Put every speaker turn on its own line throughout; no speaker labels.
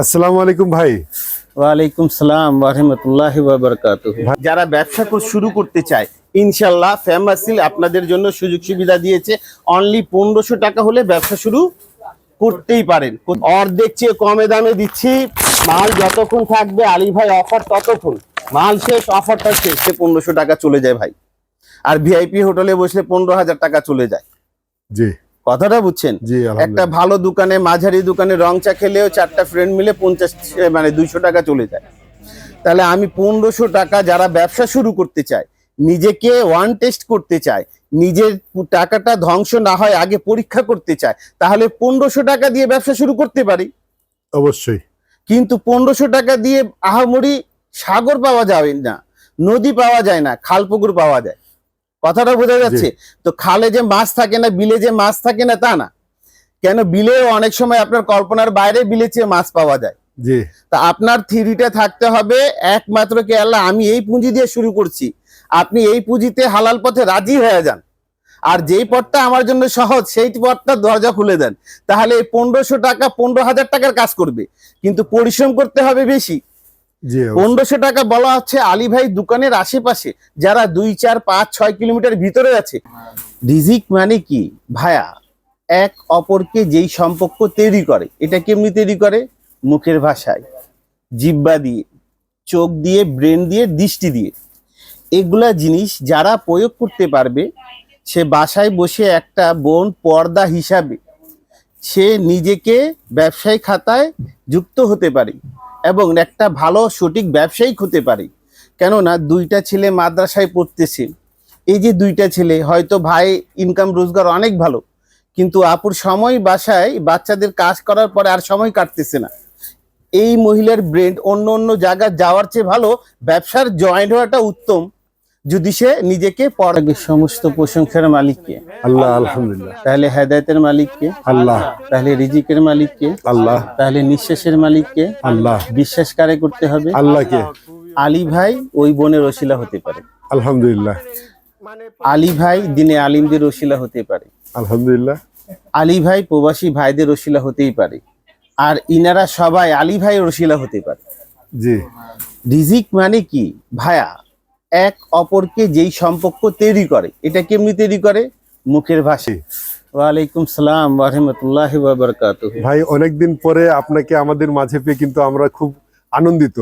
আসসালামু আলাইকুম ভাই।
ওয়ালাইকুম সালাম রহমতুল্লাহ যারা ব্যবসা শুরু করতে চায় ইনশাল্লাহ ফেমাসিল আপনাদের জন্য সুযোগ সুবিধা দিয়েছে। অনলি পনেরোশো টাকা হলে ব্যবসা শুরু করতেই পারেন। অর্ধেক চেয়ে কমে দামে দিচ্ছি। মাল যতক্ষণ থাকবে আলী ভাই অফার ততক্ষণ। মাল শেষ অফারটা শেষ। সে পনেরোশো টাকা চলে যায় ভাই। আর ভিআইপি হোটেলে বসলে পনেরো হাজার টাকা চলে যায়।
জি।
কথাটা বুঝছেন? একটা ভালো দোকানে মাঝারি দোকানে রং চা খেলেও চারটা ফ্রেন্ড মিলে পঞ্চাশ মানে দুইশো টাকা চলে যায়। তাহলে আমি পনেরোশো টাকা যারা ব্যবসা শুরু করতে চায় নিজেকে ওয়ান টেস্ট করতে চায় নিজের টাকাটা ধ্বংস না হয় আগে পরীক্ষা করতে চায় তাহলে পনেরোশো টাকা দিয়ে ব্যবসা শুরু করতে পারি।
অবশ্যই।
কিন্তু পনেরোশো টাকা দিয়ে আহামরি সাগর পাওয়া যাবে না নদী পাওয়া যায় না খাল পুকুর পাওয়া যায়। কথাটা বোঝা যাচ্ছে? তো খালে যে মাছ থাকে না বিলে যে মাছ থাকে না তা না। কেন বিলেও অনেক সময় আপনার কল্পনার বাইরে বিলে চেয়ে মাছ পাওয়া যায়।
জি।
তা আপনার থিরিটা থাকতে হবে একমাত্র কি আল্লাহ আমি এই পুঁজি দিয়ে শুরু করছি। আপনি এই পুঁজিতে হালাল পথে রাজি হয়ে যান। আর যেই পথটা আমার জন্য সহজ সেই পথটা দরজা খুলে দেন। তাহলে এই পনেরোশো টাকা পনেরো হাজার টাকার কাজ করবে। কিন্তু পরিশ্রম করতে হবে বেশি। পনেরোশো টাকা বলা হচ্ছে আলী ভাই দোকানের আশেপাশে, যারা দুই, চার, পাঁচ, ছয় কিলোমিটার ভিতরে আছে। রিজিক মানে কি? ভায়া এক অপরকে যেই সম্পর্ক তৈরি করে, এটা কেমনি তৈরি করে? মুখের ভাষায়। জিব্বা দিয়ে, চোখ দিয়ে, ব্রেন দিয়ে, দৃষ্টি দিয়ে। এগুলা জিনিস যারা প্রয়োগ করতে পারবে, সে বাসায় বসে একটা বোন পর্দা হিসাবে, সে নিজেকে ব্যবসায়ী খাতায় যুক্ত হতে পারে। এবং একটা ভালো সঠিক ব্যবসায়িক হতে পারি। কেননা দুইটা ছেলে মাদ্রাসায় পড়তেছে। এই যে দুইটা ছেলে, হয়তো ভাই ইনকাম রোজগার অনেক ভালো, কিন্তু আপুর সময় বাসায় বাচ্চাদের কাজ করার পরে আর সময় কাটতেছে না। এই মহিলার ব্রেন অন্য অন্য জায়গায় যাওয়ার চেয়ে ভালো, ব্যবসার জয়েন্ট হওয়াটা উত্তম। যদি সে নিজেকে পড়াবে সমস্ত প্রশংসার মালিককে।
আল্লাহ আলহামদুলিল্লাহ।
তাহলে হেদায়তের মালিককে।
আল্লাহ।
তাহলে রিজিকের মালিককে।
আল্লাহ।
তাহলে নিঃশ্বাসের মালিককে।
আল্লাহ।
বিশ্বাস কারে করতে হবে?
আল্লাহকে।
আলী ভাই ওই বোনের ওসিলা হতে পারে।
আলহামদুলিল্লাহ।
আলী ভাই দিনে আলিমদের ওসিলা হতে পারে।
আলহামদুলিল্লাহ।
আলী ভাই প্রবাসী ভাইদের ওসিলা হতেই পারে। আর ইনারা সবাই আলী ভাইয়ের ওসিলা হতে পারে।
জি।
রিজিক মানে কি? ভায়া। এক অপরকে যেই সম্পর্ক তৈরি করে এটা কেমনি তৈরি করে? মুখের ভাষায়। ওয়ালাইকুম সালাম রহমতুল্লাহ বাবরকাত
ভাই অনেকদিন পরে আপনাকে আমাদের মাঝে পেয়ে কিন্তু আমরা খুব আনন্দিত।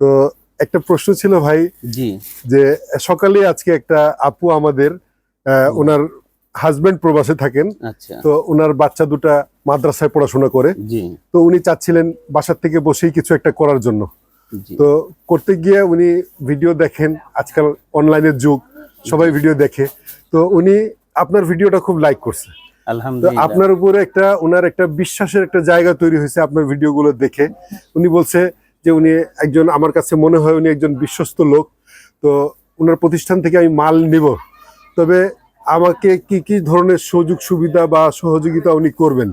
তো একটা প্রশ্ন ছিল ভাই
জি।
যে সকালে আজকে একটা আপু আমাদের ওনার হাজবেন্ড প্রবাসে থাকেন।
আচ্ছা।
তো ওনার বাচ্চা দুটা মাদ্রাসায় পড়াশোনা করে। তো উনি চাচ্ছিলেন বাসার থেকে বসেই কিছু একটা করার জন্য। তো করতে গিয়ে উনি ভিডিও দেখেন আজকাল অনলাইনের যুগ সবাই ভিডিও দেখে। তো উনি আপনার ভিডিওটা খুব লাইক করছে। আপনার উপরে একটা ওনার একটা বিশ্বাসের একটা জায়গা তৈরি হয়েছে আপনার ভিডিওগুলো দেখে। উনি বলছে যে উনি একজন আমার কাছে মনে হয় উনি একজন বিশ্বস্ত লোক। তো ওনার প্রতিষ্ঠান থেকে আমি মাল নিব। তবে আমাকে কি কি ধরনের সুযোগ সুবিধা বা সহযোগিতা উনি করবেন?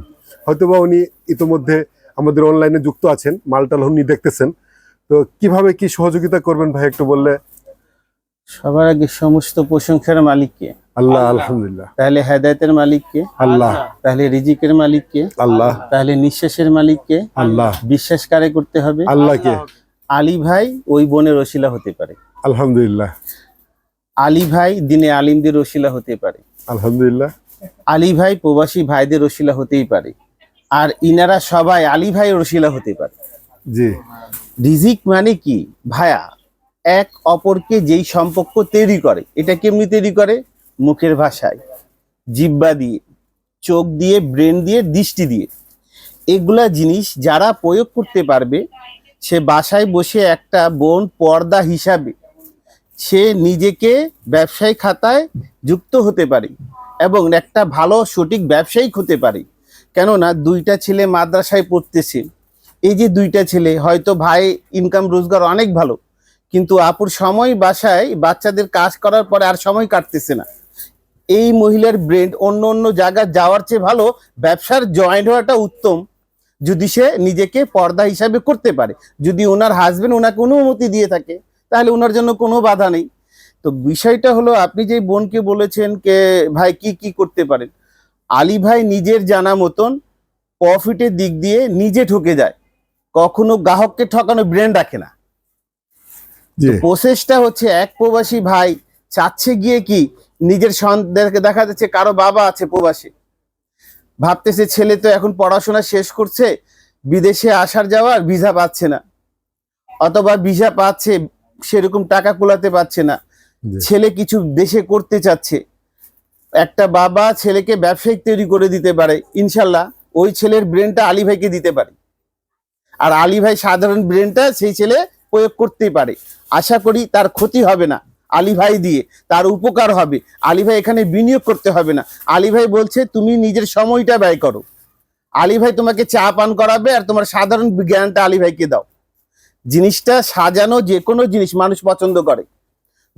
হয়তোবা উনি ইতোমধ্যে আমাদের অনলাইনে যুক্ত আছেন মালটাল উনি দেখতেছেন। তো কীভাবে কি সহযোগিতা করবেন ভাই একটু বললে?
সবার আগে সমস্ত প্রশংসার মালিককে।
আল্লাহ আলহামদুলিল্লাহ।
তাহলে হেদায়তের মালিককে।
আল্লাহ।
তাহলে রিজিকের মালিককে।
আল্লাহ।
তাহলে নিঃশ্বাসের মালিককে।
আল্লাহ।
বিশ্বাস কারে করতে হবে?
আল্লাহকে।
আলী ভাই ওই বোনের ওসিলা হতে পারে।
আলহামদুলিল্লাহ।
আলী ভাই দিনে আলিমদের ওসিলা হতে পারে।
আলহামদুলিল্লাহ।
আলী ভাই প্রবাসী ভাইদের ওসিলা হতেই পারে। আর ইনারা সবাই আলী ভাই ওসিলা হতে পারে।
জি।
রিজিক মানে কি? ভায়া, এক অপরকে যেই সম্পর্ক তৈরি করে, এটা কেমনি তৈরি করে? মুখের ভাষায়। জিব্বা দিয়ে, চোখ দিয়ে, ব্রেন দিয়ে, দৃষ্টি দিয়ে। এগুলা জিনিস যারা প্রয়োগ করতে পারবে, সে বাসায় বসে একটা বোন পর্দা হিসাবে, সে নিজেকে ব্যবসায়ী খাতায় যুক্ত হতে পারে এবং একটা ভালো সঠিক ব্যবসায়িক হতে পারে। কেননা দুইটা ছেলে মাদ্রাসায় পড়তেছে এই যে দুইটা ছেলে, হয়তো ভাই ইনকাম রোজগার অনেক ভালো, কিন্তু আপুর সময় বাসায় বাচ্চাদের কাজ করার পরে আর সময় কাটতেছে না। এই মহিলার ব্রেন অন্য অন্য জায়গায় যাওয়ার চেয়ে ভালো, ব্যবসার জয়েন্ট হওয়াটা উত্তম, যদি সে নিজেকে পর্দা হিসাবে করতে পারে। যদি ওনার হাজবেন্ড ওনাকে অনুমতি দিয়ে থাকে, তাহলে ওনার জন্য কোনো বাধা নেই। তো বিষয়টা হলো, আপনি যে বোনকে বলেছেন কে, ভাই কি কি করতে পারেন, আলী ভাই নিজের জানা মতন প্রফিটের দিক দিয়ে নিজে ঠকে যায়। কখনো গ্রাহককে ঠকানো ব্রেন রাখে না। প্রসেসটা হচ্ছে এক প্রবাসী ভাই চাচ্ছে গিয়ে কি নিজের সন্তানকে দেখা যাচ্ছে কারও বাবা আছে প্রবাসী। ভাবতেছে ছেলে তো এখন পড়াশোনা শেষ করছে বিদেশে আসার যাওয়ার ভিসা পাচ্ছে না। অথবা ভিসা পাচ্ছে সেরকম টাকা কুলাতে পারছে না। ছেলে কিছু দেশে করতে চাচ্ছে। একটা বাবা ছেলেকে ব্যবসায়িক তৈরি করে দিতে পারে ইনশাল্লাহ ওই ছেলের ব্রেনটা আলী ভাইকে দিতে পারে। আর আলী ভাই সাধারণ ব্রেনটা সেই ছেলে প্রয়োগ করতেই পারে। আশা করি তার ক্ষতি হবে না আলী ভাই দিয়ে তার উপকার হবে। আলী ভাই এখানে বিনিয়োগ করতে হবে না। আলী ভাই বলছে তুমি নিজের সময়টা ব্যয় করো। আলী ভাই তোমাকে চা পান করাবে আর তোমার সাধারণ জ্ঞানটা আলী ভাইকে দাও। জিনিসটা সাজানো যে কোনো জিনিস মানুষ পছন্দ করে।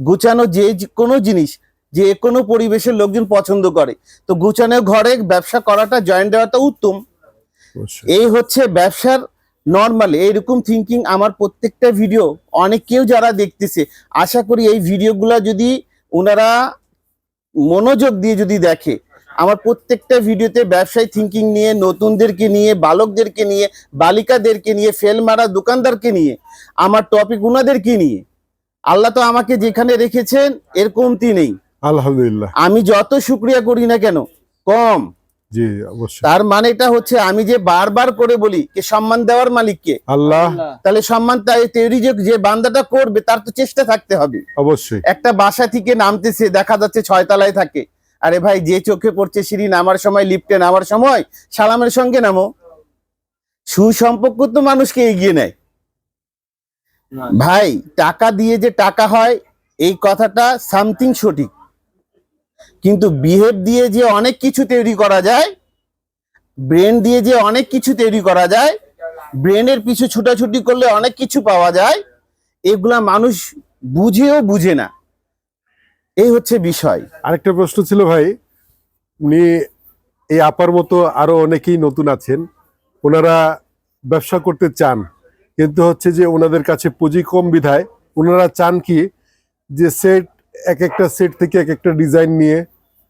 গুছানো যে যে- কোনো জিনিস যে কোনো পরিবেশের লোকজন পছন্দ করে। তো গুছানো ঘরে ব্যবসা করাটা জয়েন্ট দেওয়াটা উত্তম। এই হচ্ছে ব্যবসার নর্মাল এইরকম থিঙ্কিং আমার প্রত্যেকটা ভিডিও অনেক কেউ যারা দেখতেছে আশা করি এই ভিডিওগুলো যদি ওনারা মনোযোগ দিয়ে যদি দেখে আমার প্রত্যেকটা ভিডিওতে ব্যবসায়ী থিঙ্কিং নিয়ে নতুনদেরকে নিয়ে বালকদেরকে নিয়ে বালিকাদেরকে নিয়ে ফেল মারা দোকানদারকে নিয়ে আমার টপিক ওনাদেরকে নিয়ে আল্লাহ তো আমাকে যেখানে রেখেছেন এর কমতি নেই।
আলহামদুলিল্লাহ।
আমি যত শুক্রিয়া করি না কেন কম।
জি অবশ্যই।
তার মানেটা হচ্ছে আমি যে বারবার করে বলি কে সম্মান দেওয়ার মালিককে
আল্লাহ।
তাহলে সম্মান তৈরি যে যে বান্দাটা করবে তার তো চেষ্টা থাকতে হবে।
অবশ্যই।
একটা বাসা থেকে নামতেছে দেখা যাচ্ছে ছয় তলায় থাকে। আরে ভাই যে চোখে পড়ছে সিঁড়ি নামার সময় লিফটে নামার সময় সালামের সঙ্গে নামো। সুসম্পর্ক তো মানুষকে এগিয়ে নেয়। ভাই টাকা দিয়ে যে টাকা হয় এই কথাটা সামথিং সঠিক। কিন্তু বিহেভ দিয়ে যে অনেক কিছু তৈরি করা যায় ব্রেন দিয়ে যে অনেক কিছু তৈরি করা যায় ব্রেনের পিছু ছুটাছুটি করলে অনেক কিছু পাওয়া যায়, এগুলা মানুষ বুঝেও বুঝে না। এই হচ্ছে বিষয়।
আরেকটা প্রশ্ন ছিল ভাই, উনি এই আপার মতো আরও অনেকেই নতুন আছেন, ওনারা ব্যবসা করতে চান, কিন্তু হচ্ছে যে ওনাদের কাছে পুঁজি কম বিধায়, ওনারা চান কি যে সেট এক একটা সেট থেকে এক একটা ডিজাইন নিয়ে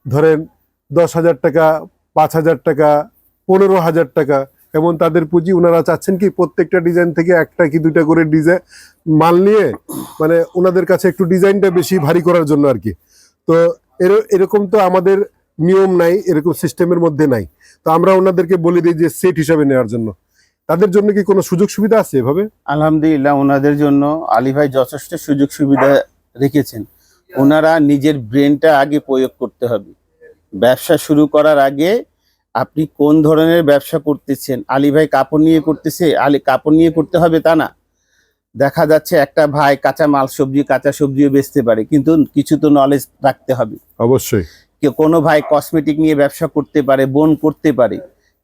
ধরেন দশ হাজার টাকা, পাঁচ হাজার টাকা, পনেরো হাজার টাকা, এমন তাদের পুঁজি। ওনারা চাচ্ছেন কি প্রত্যেকটা ডিজাইন থেকে একটা কি দুইটা করে ডিজাইন, মাল নিয়ে মানে ওনাদের কাছে একটু ডিজাইনটা বেশি ভারী করার জন্য আর কি। তো এর- এরকম তো আমাদের নিয়ম নাই, এরকম সিস্টেমের মধ্যে নাই। তো আমরা ওনাদেরকে বলে দিই যে সেট হিসাবে নেওয়ার জন্য। তাদের জন্য কি কোনো সুযোগ সুবিধা আছে এভাবে?
আলহামদুলিল্লাহ, ওনাদের জন্য আলী ভাই যথেষ্ট সুযোগ সুবিধা রেখেছেন। ওনারা নিজের ব্রেনটা আগে প্রয়োগ করতে হবে। ব্যবসা শুরু করার আগে আপনি কোন ধরনের ব্যবসা করতেছেন? আলী ভাই কাপড় নিয়ে করতেছে? আলী কাপড় নিয়ে করতে হবে তা না। দেখা যাচ্ছে একটা ভাই কাঁচা মাল সবজি কাঁচা সবজিও বেচতে পারে কিন্তু কিছু তো নলেজ রাখতে হবে।
অবশ্যই।
কেউ কোনো ভাই কসমেটিক নিয়ে ব্যবসা করতে পারে বোন করতে পারে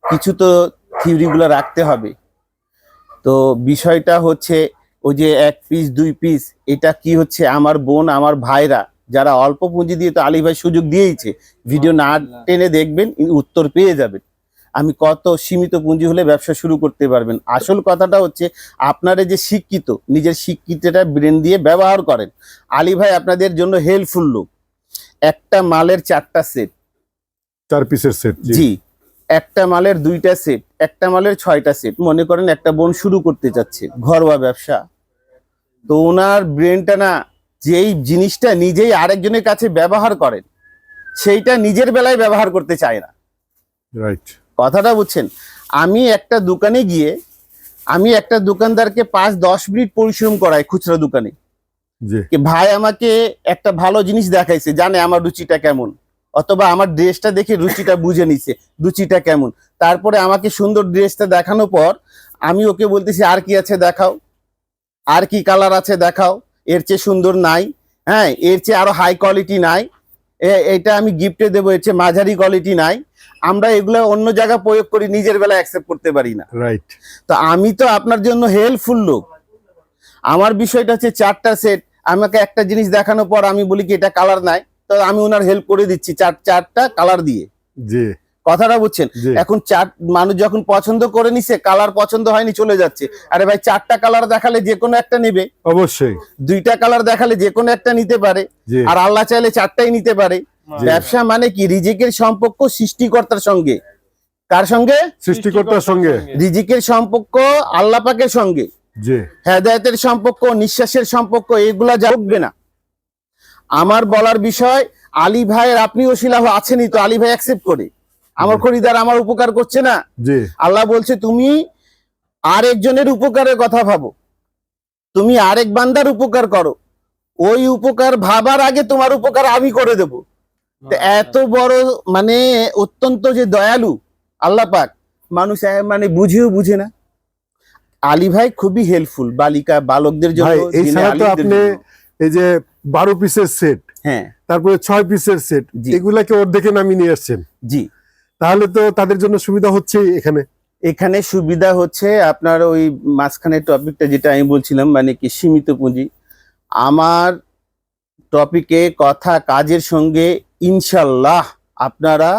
কিছু তো থিওরিগুলো রাখতে হবে। তো বিষয়টা হচ্ছে ওই যে এক পিস দুই পিস এটা কি হচ্ছে আমার বোন আমার ভাইরা যারা অল্প পুঁজি দিয়ে তো আলী ভাই সুযোগ দিয়েইছে। ভিডিও না টেনে দেখবেন উত্তর পেয়ে যাবেন। আমি কত সীমিত পুঁজি হলে ব্যবসা শুরু করতে পারবেন। আসল কথাটা হচ্ছে আপনারা যে শিক্ষিত নিজের শিক্ষিতটা ব্রেন দিয়ে ব্যবহার করেন। আলী ভাই আপনাদের জন্য হেল্পফুল লোক। একটা মালের চারটা সেট
চার পিসের সেট
জি। একটা মালের দুইটা সেট একটা মালের ছয়টা সেট মনে করেন একটা বোন শুরু করতে চাচ্ছে ঘরোয়া ব্যবসা। তো ওনার ব্রেনটা না যেই জিনিসটা নিজেই আরেকজনের কাছে ব্যবহার করেন সেইটা নিজের বেলায় ব্যবহার করতে চায় না।
রাইট
কথাটা বুঝছেন? আমি একটা দোকানে গিয়ে আমি একটা দোকানদারকে পাঁচ দশ মিনিট পরিশ্রম করাই খুচরা দোকানে। ভাই আমাকে একটা ভালো জিনিস দেখাইছে জানে আমার রুচিটা কেমন? অথবা আমার ড্রেসটা দেখে রুচিটা বুঝে নিছে রুচিটা কেমন? তারপরে আমাকে সুন্দর ড্রেসটা দেখানোর পর আমি ওকে বলতেছি আর কি আছে দেখাও? আর কি কালার আছে দেখাও। এর চেয়ে সুন্দর নাই। হ্যাঁ এর চেয়ে আরও হাই কোয়ালিটি নাই। এটা আমি গিফটে দেবো এর চেয়ে মাঝারি কোয়ালিটি নাই। আমরা এগুলো অন্য জায়গায় প্রয়োগ করি নিজের বেলায় অ্যাকসেপ্ট করতে পারি না।
রাইট
তো আমি তো আপনার জন্য হেল্পফুল লোক। আমার বিষয়টা হচ্ছে চারটা সেট আমাকে একটা জিনিস দেখানোর পর আমি বলি কি এটা কালার নাই। তো আমি ওনার হেল্প করে দিচ্ছি চার চারটা কালার দিয়ে।
জি।
কথাটা বুঝছেন? এখন চার মানুষ যখন পছন্দ করে নিছে কালার পছন্দ হয়নি চলে যাচ্ছে। আরে ভাই চারটা কালার দেখালে যে কোনো একটা নেবে।
অবশ্যই।
দুইটা কালার দেখালে যে কোনো একটা নিতে পারে। আর আল্লাহ চাইলে চারটাই নিতে পারে। ব্যবসা মানে কি? রিজিকের সম্পর্ক সৃষ্টিকর্তার সঙ্গে। কার সঙ্গে?
সৃষ্টিকর্তার সঙ্গে।
রিজিকের সম্পর্ক আল্লাহ পাকের সঙ্গে। হেদায়তের সম্পর্ক নিঃশ্বাসের সম্পর্ক এগুলা যাবে না। আমার বলার বিষয় আলী ভাইয়ের আপনি ওসিলা আছেনই তো আলী ভাই অ্যাকসেপ্ট করে। আমার খরিদার আমার উপকার করছে না। আল্লাহ বলছে তুমি আরেকজনের উপকারের কথা ভাবো। তুমি আরেক বান্দার উপকার করো। ওই উপকার ভাবার আগে তোমার উপকার আমি করে দেব। এত বড় মানে অত্যন্ত যে দয়ালু আল্লাহ পাক মানুষ মানে বুঝেও বুঝে না। আলী ভাই খুবই হেল্পফুল বালিকা বালকদের জন্য
আপনি এই যে বারো পিসের সেট
হ্যাঁ।
তারপরে ছয় পিসের সেট। এগুলাকে অর্ধেকে নামিয়ে নিয়ে আসছেন।
জি।
তাহলে তো তাদের জন্য সুবিধা হচ্ছে এখানে।
এখানে সুবিধা হচ্ছে আপনার ওই মাঝখানে টপিকটা যেটা আমি বলছিলাম মানে কি সীমিত পুঁজি। আমার টপিকে কথা, কাজের সঙ্গে ইনশাল্লাহ আপনারা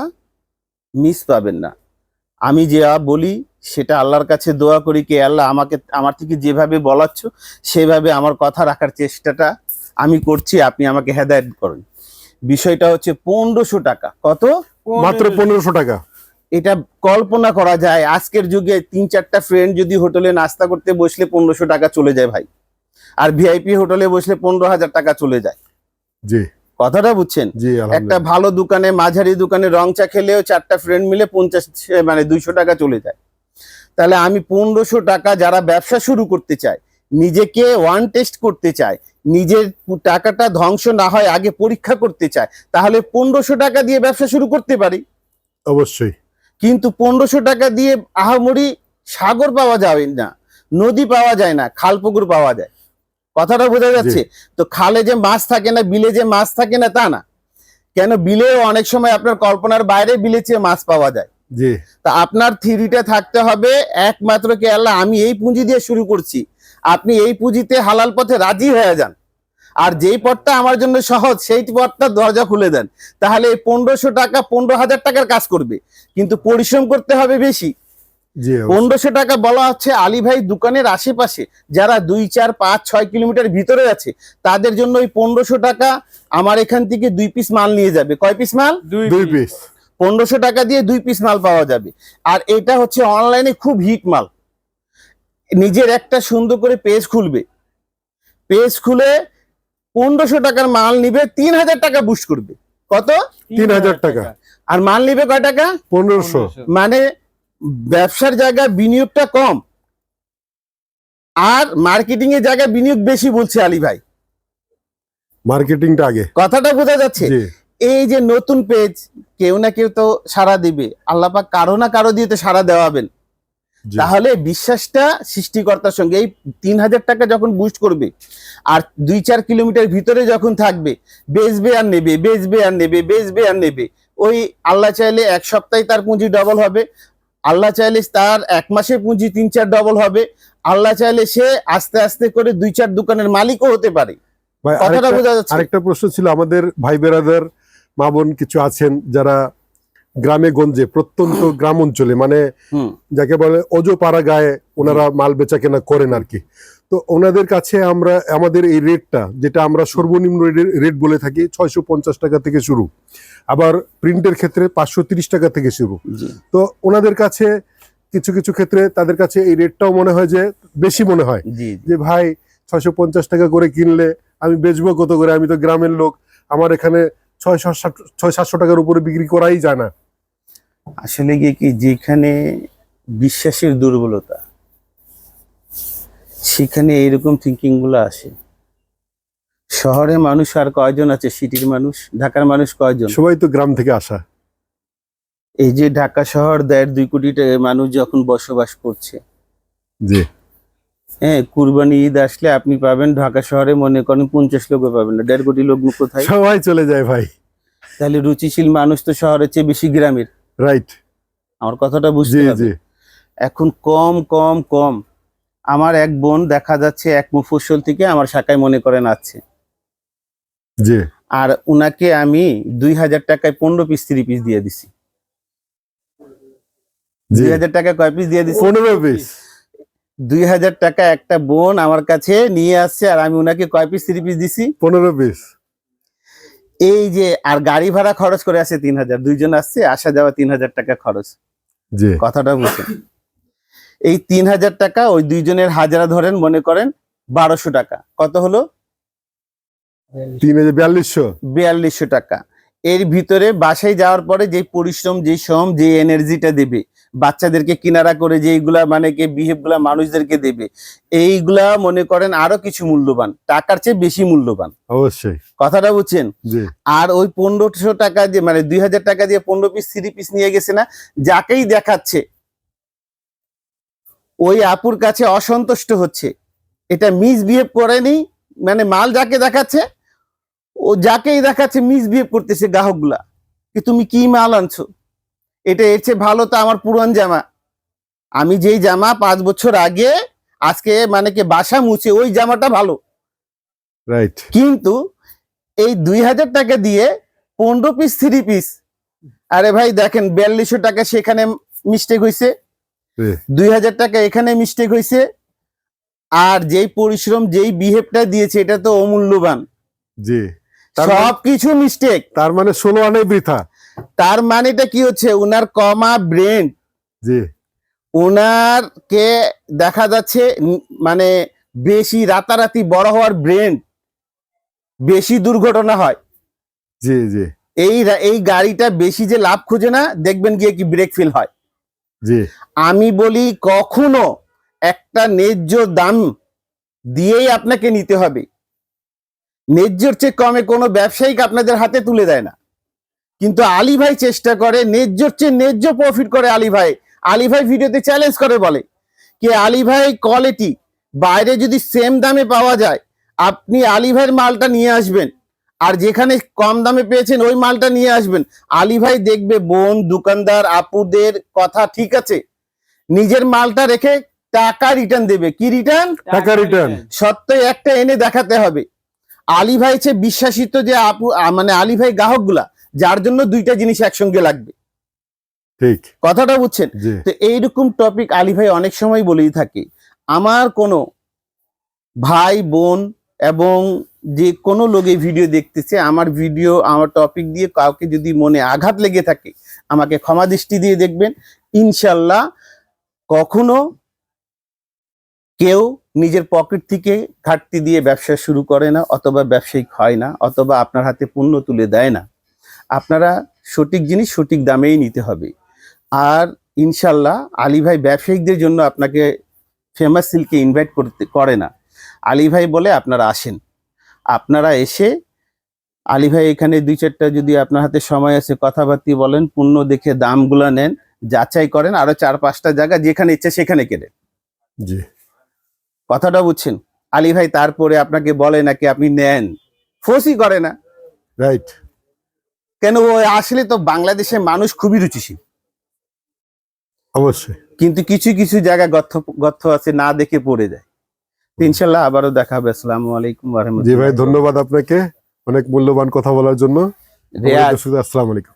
মিস পাবেন না। আমি যা বলি সেটা আল্লাহর কাছে দোয়া করি কি, আল্লাহ আমাকে, আমার থেকে যেভাবে বলাচ্ছ, সেভাবে আমার কথা রাখার চেষ্টাটা আমি করছি, আপনি আমাকে হেদায়ত করেন। বিষয়টা হচ্ছে পনেরোশো টাকা। কত?
মাত্র পনেরোশো টাকা।
এটা কল্পনা করা যায়। আজকের যুগে তিন চারটা ফ্রেন্ড যদি হোটেলে নাস্তা করতে বসলে পনেরোশো টাকা চলে যায় ভাই। আর ভিআইপি হোটেলে বসলে পনেরো হাজার টাকা চলে যায়।
জি।
কথাটা বুঝছেন? একটা ভালো দোকানে মাঝারি দোকানে রং চা খেলেও চারটা ফ্রেন্ড মিলে পঞ্চাশ মানে দুইশো টাকা চলে যায়। তাহলে আমি পনেরোশো টাকা যারা ব্যবসা শুরু করতে চায় নিজেকে ওয়ান টেস্ট করতে চায় নিজের টাকাটা ধ্বংস না হয় আগে পরীক্ষা করতে চায় তাহলে পনেরোশো টাকা দিয়ে ব্যবসা শুরু করতে পারি।
অবশ্যই।
কিন্তু পনেরোশো টাকা দিয়ে আহামরি সাগর পাওয়া যাবে না নদী পাওয়া যায় না খাল পুকুর পাওয়া যায়। কথাটা বোঝা যাচ্ছে? তো খালে যে মাছ থাকে না বিলে যে মাছ থাকে না তা না। কেন বিলে অনেক সময় আপনার কল্পনার বাইরে বিলে চেয়ে মাছ পাওয়া যায়। তা আপনার থিরিটা থাকতে হবে একমাত্র কে আল্লাহ আমি এই পুঁজি দিয়ে শুরু করছি। আপনি এই পুঁজিতে হালাল পথে রাজি হয়ে যান। আর যেই পথটা আমার জন্য সহজ সেই পথটা দরজা খুলে দেন। তাহলে এই পনেরোশো টাকা পনেরো হাজার টাকার কাজ করবে। কিন্তু পরিশ্রম করতে হবে বেশি।
জি
পনেরোশো টাকা বলা হচ্ছে আলী ভাই দোকানের আশেপাশে যারা দুই চার পাঁচ ছয় কিলোমিটার ভিতরে আছে তাদের জন্য ওই পনেরোশো টাকা আমার এখান থেকে দুই পিস মাল নিয়ে যাবে। কয় পিস মাল?
দুই পিস।
পনেরোশো টাকা দিয়ে দুই পিস মাল পাওয়া যাবে। আর এটা হচ্ছে অনলাইনে খুব হিট মাল। নিজের একটা সুন্দর করে পেজ খুলবে। পেজ খুলে পনেরোশো টাকার মাল নিবে তিন হাজার টাকা বুস্ট করবে। কত?
তিন হাজার টাকা।
আর মাল নিবে কয় টাকা?
পনেরোশো।
মানে ব্যবসার জায়গায় বিনিয়োগটা কম। আর মার্কেটিং এর জায়গায় বিনিয়োগ বেশি বলছে আলী ভাই।
মার্কেটিংটা আগে।
কথাটা বোঝা যাচ্ছে। এই যে নতুন পেজ কেউ না কেউ তো সারা দিবে। আল্লাপাক কারও না কারও দিয়ে তো সারা দেওয়াবেন তাহলে বিশ্বাসটা সৃষ্টিকর্তার সঙ্গে এই তিন হাজার টাকা যখন বুস্ট করবে আর দুই চার কিলোমিটার ভিতরে যখন থাকবে বেচবে আর নেবে বেচবে আর নেবে বেচবে আর নেবে ওই আল্লাহ চাইলে এক সপ্তাহে তার পুঁজি ডবল হবে আল্লাহ চাইলে তার এক মাসের পুঁজি তিন চার ডবল হবে আল্লাহ চাইলে সে আস্তে আস্তে করে দুই চার দোকানের মালিকও হতে পারে। কথাটা
আরেকটা-
বোঝা যাচ্ছে।
আরেকটা প্রশ্ন ছিল আমাদের ভাই বেরাদার মা বোন কিছু আছেন যারা গ্রামে গঞ্জে প্রত্যন্ত গ্রাম অঞ্চলে মানে যাকে বলে অজো পাড়া গায়ে ওনারা মাল বেচা কেনা করেন আর কি। তো ওনাদের কাছে আমরা আমাদের এই রেটটা যেটা আমরা সর্বনিম্ন রেট বলে থাকি ছয়শো পঞ্চাশ টাকা থেকে শুরু। আবার প্রিন্টের ক্ষেত্রে পাঁচশো তিরিশ টাকা থেকে শুরু। তো ওনাদের কাছে কিছু কিছু ক্ষেত্রে তাদের কাছে এই রেটটাও মনে হয় যে বেশি মনে হয়। যে ভাই ছয়শো পঞ্চাশ টাকা করে কিনলে আমি বেচবো কত করে? আমি তো গ্রামের লোক। আমার এখানে ছয় সাতশো টাকার উপরে বিক্রি করাই যায় না।
আসলে গিয়ে কি যেখানে বিশ্বাসের দুর্বলতা সেখানে এইরকম থিঙ্কিংগুলো আসে। শহরে মানুষ আর কয়জন আছে? সিটির মানুষ? ঢাকার মানুষ কয়জন?
সবাই তো গ্রাম থেকে আসা।
এই যে ঢাকা শহর দেড় দুই কোটি মানুষ যখন বসবাস করছে।
জি।
হ্যাঁ কুরবানি ঈদ আসলে আপনি পাবেন ঢাকা শহরে মনে করেন পঞ্চাশ লোক পাবেন না দেড় কোটি লোক কোথায়?
সবাই চলে যায় ভাই।
তাহলে রুচিশীল মানুষ তো শহরের চেয়ে বেশি গ্রামের।
রাইট
আমার কথাটা বুঝতে
জি
এখন কম কম কম আমার এক বোন দেখা যাচ্ছে এক মুফস্বল থেকে আমার শাখায় মনে করেন আছে।
জি।
আর উনাকে আমি দুই হাজার টাকায় পনেরো পিস থ্রি পিস দিয়ে দিছি। দুই হাজার টাকা কয় পিস দিয়ে দিছি?
পনেরো পিস
দুই হাজার টাকা একটা বোন আমার কাছে নিয়ে আসছে আর আমি উনাকে কয় পিস থ্রি পিস দিছি?
পনেরো পিস
এই যে আর গাড়ি ভাড়া খরচ করে আসে তিন হাজার দুইজন আসছে আসা যাওয়া তিন হাজার টাকা খরচ। কথাটা বুঝছেন? এই তিন হাজার টাকা ওই দুইজনের হাজারা ধরেন মনে করেন বারোশো টাকা। কত হলো?
তিন হাজার বিয়াল্লিশশো।
বিয়াল্লিশশো টাকা। এর ভিতরে বাসায় যাওয়ার পরে যে পরিশ্রম যে শ্রম যে এনার্জিটা দেবে বাচ্চাদেরকে কিনারা করে যে এইগুলা মানে কি বিহেভগুলা মানুষদেরকে দেবে এইগুলা মনে করেন আরও কিছু মূল্যবান টাকার চেয়ে বেশি মূল্যবান।
অবশ্যই।
কথাটা বুঝছেন? আর ওই পনেরোশো টাকা দিয়ে মানে দুই হাজার টাকা দিয়ে পনেরো পিস থ্রি পিস নিয়ে গেছে না যাকেই দেখাচ্ছে ওই আপুর কাছে অসন্তুষ্ট হচ্ছে। এটা মিসবিহেভ করেনি মানে মাল যাকে দেখাচ্ছে ও যাকেই দেখাচ্ছে মিসবিহেভ করতেছে গ্রাহকগুলা কি তুমি কি মাল আনছো? এটা এর চেয়ে ভালো তো আমার পুরান জামা। আমি যেই জামা পাঁচ বছর আগে আজকে মানে কি বাসা মুছে ওই জামাটা ভালো।
রাইট
কিন্তু এই দুই হাজার টাকা দিয়ে পনেরো পিস থ্রি পিস আরে ভাই দেখেন বিয়াল্লিশশো টাকা সেখানে মিস্টেক হয়েছে দুই হাজার টাকা এখানে মিস্টেক হয়েছে আর যেই পরিশ্রম যেই বিহেভটা দিয়েছে এটা তো অমূল্যবান।
জি। মানে-
সব কিছু মিস্টেক
তার মানে ষোলো আনে বৃথা।
তার মানেটা কি হচ্ছে? উনার কমা ব্রেন।
জি।
ওনার কে দেখা যাচ্ছে মানে বেশি রাতারাতি বড় হওয়ার ব্রেন। বেশি দুর্ঘটনা হয়।
জি জি।
এই এই গাড়িটা বেশি যে লাভ খুঁজে না দেখবেন গিয়ে কি ব্রেক ফেল হয়।
জি।
আমি বলি কখনো একটা ন্যায্য দাম দিয়েই আপনাকে নিতে হবে। ন্যায্যর চেয়ে কমে কোনো ব্যবসায়িক আপনাদের হাতে তুলে দেয় না। কিন্তু আলী ভাই চেষ্টা করে ন্যায্যর চেয়ে ন্যায্য প্রফিট করে আলী ভাই। আলী ভাই ভিডিওতে চ্যালেঞ্জ করে বলে কি আলী ভাই কোয়ালিটি বাইরে যদি সেম দামে পাওয়া যায় আপনি আলী ভাইয়ের মালটা নিয়ে আসবেন। আর যেখানে কম দামে পেয়েছেন ওই মালটা নিয়ে আসবেন। আলী ভাই দেখবে বোন দোকানদার আপুদের কথা ঠিক আছে। নিজের মালটা রেখে টাকা রিটার্ন দেবে। কি রিটার্ন
টাকা রিটার্ন
সত্য একটা এনে দেখাতে হবে। আলী ভাই হচ্ছে বিশ্বাসিত যে আপু মানে আলী ভাই গ্রাহকগুলা। যার জন্য দুইটা জিনিস একসঙ্গে লাগবে।
ঠিক।
কথাটা বুঝছেন? তো এইরকম টপিক আলী ভাই অনেক সময় বলেই থাকে। আমার কোনো ভাই বোন এবং যে কোনো লোক এই ভিডিও দেখতেছে আমার ভিডিও আমার টপিক দিয়ে কাউকে যদি মনে আঘাত লেগে থাকে আমাকে ক্ষমা দৃষ্টি দিয়ে দেখবেন। ইনশাল্লাহ কখনো কেউ নিজের পকেট থেকে ঘাটতি দিয়ে ব্যবসা শুরু করে না অথবা ব্যবসায়িক হয় না অথবা আপনার হাতে পণ্য তুলে দেয় না। আপনারা সঠিক জিনিস সঠিক দামেই নিতে হবে। আর ইনশাল্লাহ আলী ভাই ব্যবসায়িকদের জন্য আপনাকে ফেমাস সিল্কে ইনভাইট করতে করে না। আলী ভাই বলে আপনারা আসেন। আপনারা এসে আলী ভাই এখানে দুই চারটা যদি আপনার হাতে সময় আছে কথাবার্তি বলেন পণ্য দেখে দামগুলো নেন যাচাই করেন আরও চার পাঁচটা জায়গা যেখানে ইচ্ছে সেখানে কেনেন।
জি।
কথাটা বুঝছেন? আলী ভাই তারপরে আপনাকে বলে নাকি আপনি নেন। ফোর্সই করে না।
রাইট
কেন ওই আসলে তো বাংলাদেশের মানুষ খুবই রুচিশীল।
অবশ্যই।
কিন্তু কিছু কিছু জায়গায় গর্থ গর্থ আছে না দেখে পড়ে যায়। ইনশাল্লাহ আবারও দেখা হবে। আসসালামু আলাইকুম
জি ভাই ধন্যবাদ আপনাকে। অনেক মূল্যবান কথা বলার জন্য। আসসালামু আলাইকুম।